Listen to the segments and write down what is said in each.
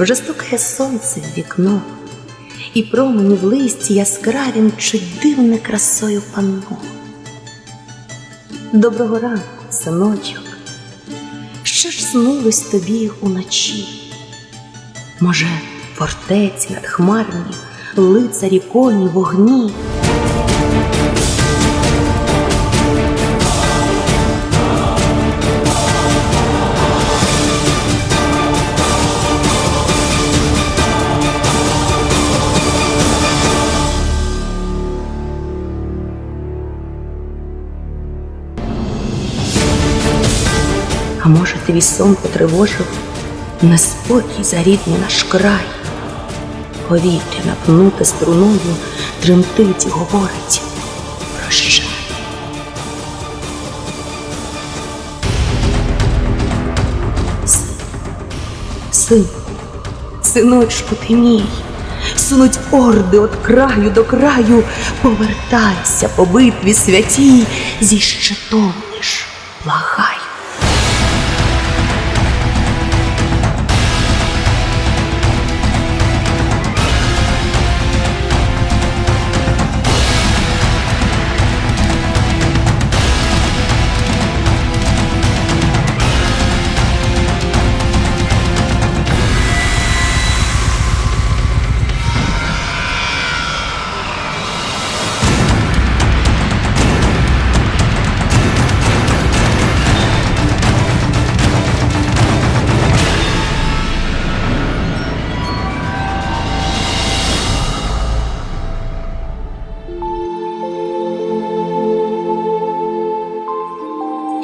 вже стукає сонце в вікно, і промені в листі яскраві мчуть дивне красою панно. Доброго ранку, синочок, що ж снилось тобі уночі? Може, фортеці надхмарні, лицарі коні, вогні? А може, твій сон потривожив неспокій за рідний наш край. Повітря напнуте струною, тремтить і говорить прощай. Син, син, синочку ти мій, сунуть орди от краю до краю, повертайся по битві святій, зі щитом лиш благай.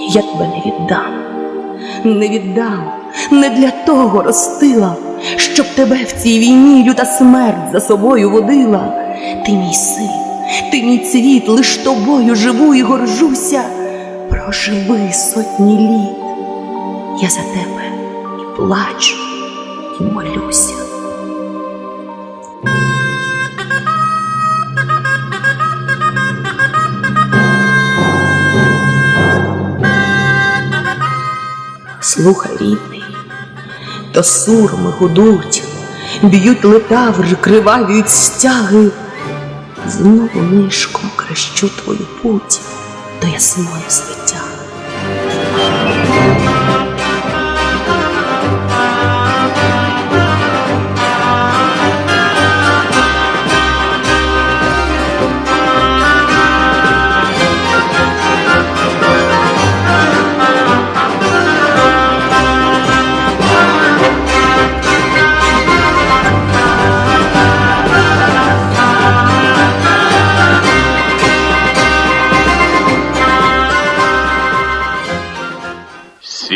Я тебе не віддам, не віддам, не для того ростила, щоб тебе в цій війні люта смерть за собою водила. Ти мій син, ти мій цвіт, лиш тобою живу і горжуся. Проживи сотні літ. Я за тебе і плачу, і молюся. Слухай, рідний, то сурми гудуть, б'ють летаври, кривавіють стяги. Знову нишком крещу твою путь до ясної звиття.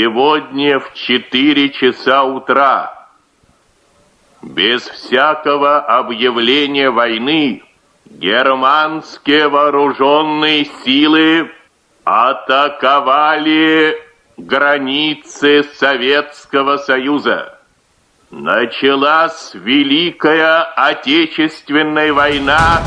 Сегодня в четыре часа утра, без всякого объявления войны, германские вооруженные силы атаковали границы Советского Союза. Началась Великая Отечественная война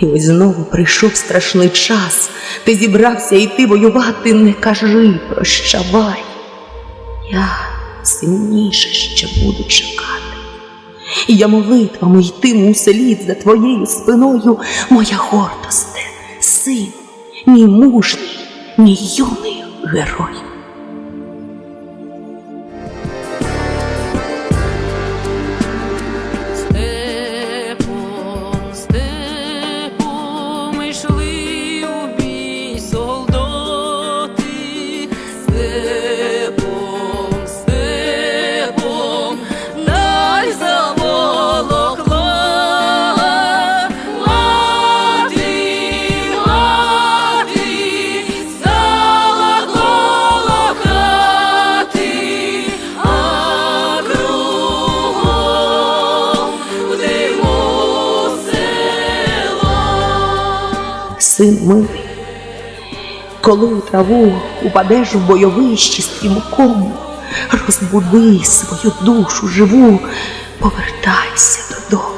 І ось знову прийшов страшний час. Ти зібрався йти воювати, не кажи, прощавай. Я сильніше ще буду чекати. І я молитвами йтиму слід за твоєю спиною, моя гордосте, син, мій мужній, мій юний герой. Син мив, коли у траву упадеш в бойовищі стрімком, розбуди свою душу живу, повертайся додому.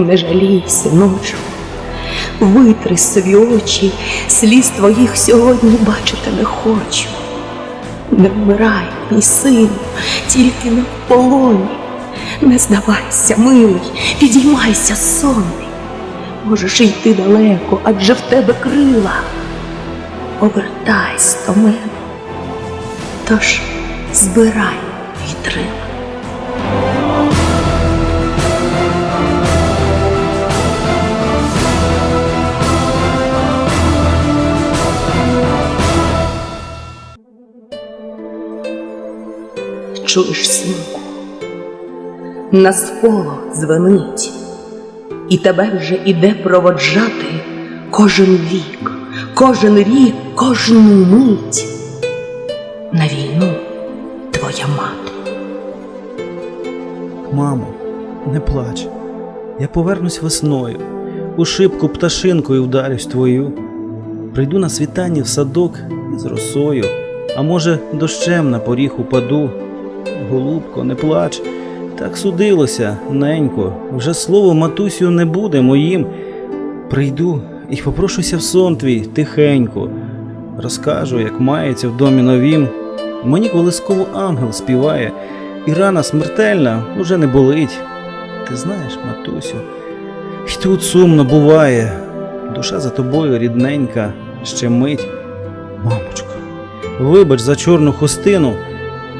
Не жалій, синочку, витри собі очі, сліз твоїх сьогодні бачити не хочу. Не вмирай, мій сину, тільки не в полоні. Не здавайся, милий, підіймайся, сонний. Можеш йти далеко, адже в тебе крила. Повертайся до мене. Тож збирай вітрила. Чуєш, синку, на споло дзвенить, і тебе вже іде проводжати кожен вік, кожен рік, кожну мить. На війну твоя мати. Мамо, не плач. Я повернусь весною, у шибку пташинкою вдарюсь твою. Прийду на світанні в садок з росою, а може, дощем на поріг упаду. Голубко, не плач, так судилося, ненько, вже слово матусю не буде моїм. Прийду і попрошуся в сон твій тихенько, розкажу, як мається в домі новім. Мені колисково ангел співає, і рана смертельна уже не болить. Ти знаєш, матусю, і тут сумно буває. Душа за тобою рідненька, ще мить. Мамочко, вибач за чорну хустину,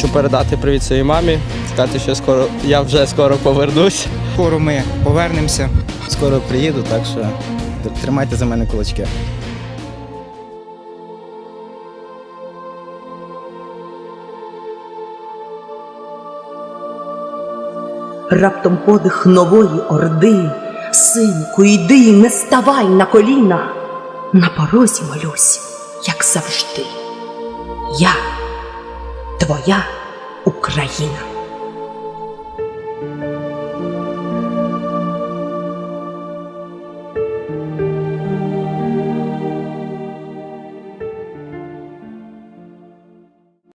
Хочу передати привіт своїй мамі, сказати, що скоро я вже скоро повернусь. Скоро ми повернемося. Скоро приїду, так що тримайте за мене кулачки. Раптом подих нової орди. Синку, йди, не ставай на коліна. На порозі молюсь, як завжди. Я твоя Україна.